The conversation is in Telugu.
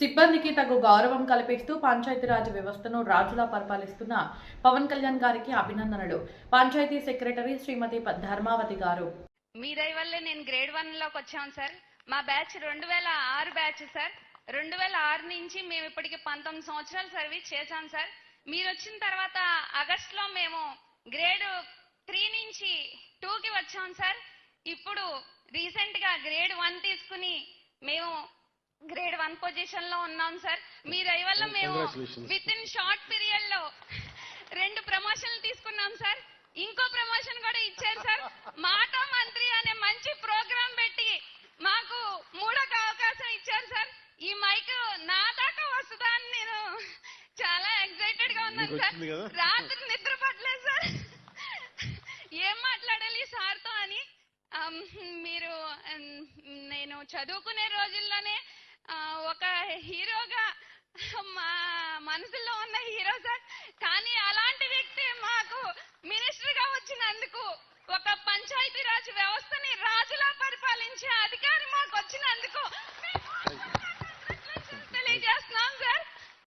సిబ్బందికి తగు గౌరవం కల్పిస్తూ పంచాయతీరాజ్ వ్యవస్థను రాజులా పరిపాలిస్తున్న పవన్ కళ్యాణ్ గారికి అభినందనలు. పంచాయతీ సెక్రటరీ శ్రీమతి ధర్మావతి గారు. మీ దయ వల్లే నేను గ్రేడ్ వన్లోకి వచ్చాను సార్. మా బ్యాచ్ రెండు వేల ఆరు బ్యాచ్ సార్. రెండు వేల ఆరు నుంచి మేము ఇప్పటికి పంతొమ్మిది సంవత్సరాలు సర్వీస్ చేశాం సార్. మీరు వచ్చిన తర్వాత ఆగస్ట్లో మేము గ్రేడ్ త్రీ నుంచి టూ కి వచ్చాం సార్. ఇప్పుడు రీసెంట్గా గ్రేడ్ వన్ తీసుకుని మేము గ్రేడ్ వన్ పొజిషన్లో ఉన్నాం సార్ మీ దయ వల్ల మేము. విత్ ఇన్ షార్ట్ పీరియడ్లో రెండు ప్రమోషన్లు తీసుకున్నాం సార్ ఇంకో ప్రమోషన్ కూడా ఇచ్చారు సార్ మాట మంత్రి అనే మంచి ప్రోగ్రాం పెట్టి మాకు మూడొక అవకాశం ఇచ్చారు సార్ ఈ మైక్ నా దాకా వస్తుందా అని నేను చాలా ఎక్సైటెడ్గా ఉన్నాను సార్? రాత్రి నిద్ర పట్టలేదు సార్ ఏం మాట్లాడాలి సార్తో అని? మీరు నేను చదువుకునే రోజుల్లోనే ఒక హీరోగా మా మనసులో ఉన్న హీరో సార్. కానీ అలాంటి వ్యక్తి మాకు మినిస్టర్గా వచ్చినందుకు ఒక పంచాయతీ రాజ్ వ్యవస్థని రాజులా పరిపాలించే అధికారం మాకు వచ్చినందుకు